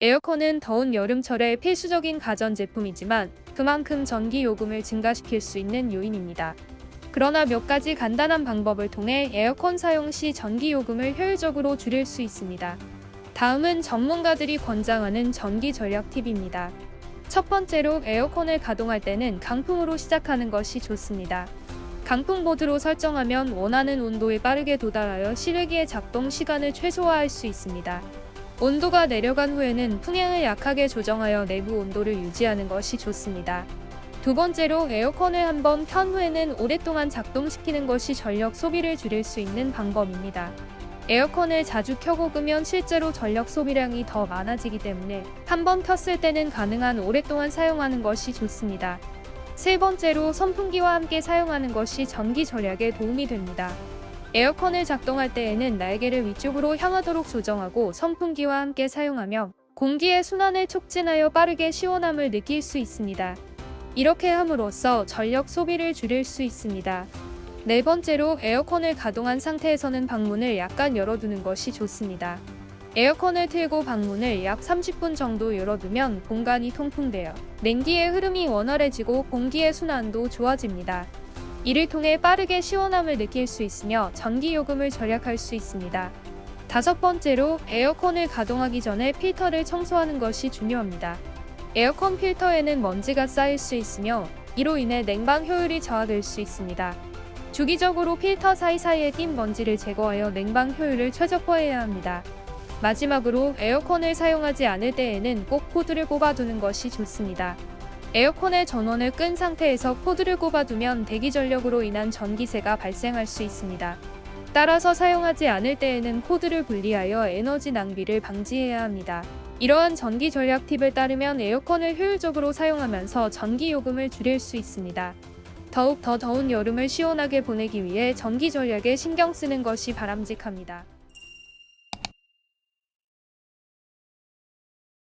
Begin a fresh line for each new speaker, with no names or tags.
에어컨은 더운 여름철에 필수적인 가전제품이지만 그만큼 전기 요금을 증가시킬 수 있는 요인입니다. 그러나 몇 가지 간단한 방법을 통해 에어컨 사용 시 전기 요금을 효율적으로 줄일 수 있습니다. 다음은 전문가들이 권장하는 전기 절약 팁입니다. 첫 번째로 에어컨을 가동할 때는 강풍으로 시작하는 것이 좋습니다. 강풍 모드로 설정하면 원하는 온도에 빠르게 도달하여 실외기의 작동 시간을 최소화할 수 있습니다. 온도가 내려간 후에는 풍향을 약하게 조정하여 내부 온도를 유지하는 것이 좋습니다. 두 번째로 에어컨을 한번 켠 후에는 오랫동안 작동시키는 것이 전력 소비를 줄일 수 있는 방법입니다. 에어컨을 자주 켜고 끄면 실제로 전력 소비량이 더 많아지기 때문에 한번 켰을 때는 가능한 오랫동안 사용하는 것이 좋습니다. 세 번째로 선풍기와 함께 사용하는 것이 전기 절약에 도움이 됩니다. 에어컨을 작동할 때에는 날개를 위쪽으로 향하도록 조정하고 선풍기와 함께 사용하며 공기의 순환을 촉진하여 빠르게 시원함을 느낄 수 있습니다. 이렇게 함으로써 전력 소비를 줄일 수 있습니다. 네 번째로 에어컨을 가동한 상태에서는 방문을 약간 열어두는 것이 좋습니다. 에어컨을 틀고 방문을 약 30분 정도 열어두면 공간이 통풍되어 냉기의 흐름이 원활해지고 공기의 순환도 좋아집니다. 이를 통해 빠르게 시원함을 느낄 수 있으며 전기 요금을 절약할 수 있습니다. 다섯 번째로 에어컨을 가동하기 전에 필터를 청소하는 것이 중요합니다. 에어컨 필터에는 먼지가 쌓일 수 있으며 이로 인해 냉방 효율이 저하될 수 있습니다. 주기적으로 필터 사이사이에 낀 먼지를 제거하여 냉방 효율을 최적화해야 합니다. 마지막으로 에어컨을 사용하지 않을 때에는 꼭 코드를 꼽아두는 것이 좋습니다. 에어컨의 전원을 끈 상태에서 코드를 꼽아두면 대기 전력으로 인한 전기세가 발생할 수 있습니다. 따라서 사용하지 않을 때에는 코드를 분리하여 에너지 낭비를 방지해야 합니다. 이러한 전기 절약 팁을 따르면 에어컨을 효율적으로 사용하면서 전기 요금을 줄일 수 있습니다. 더욱 더 더운 여름을 시원하게 보내기 위해 전기 절약에 신경 쓰는 것이 바람직합니다.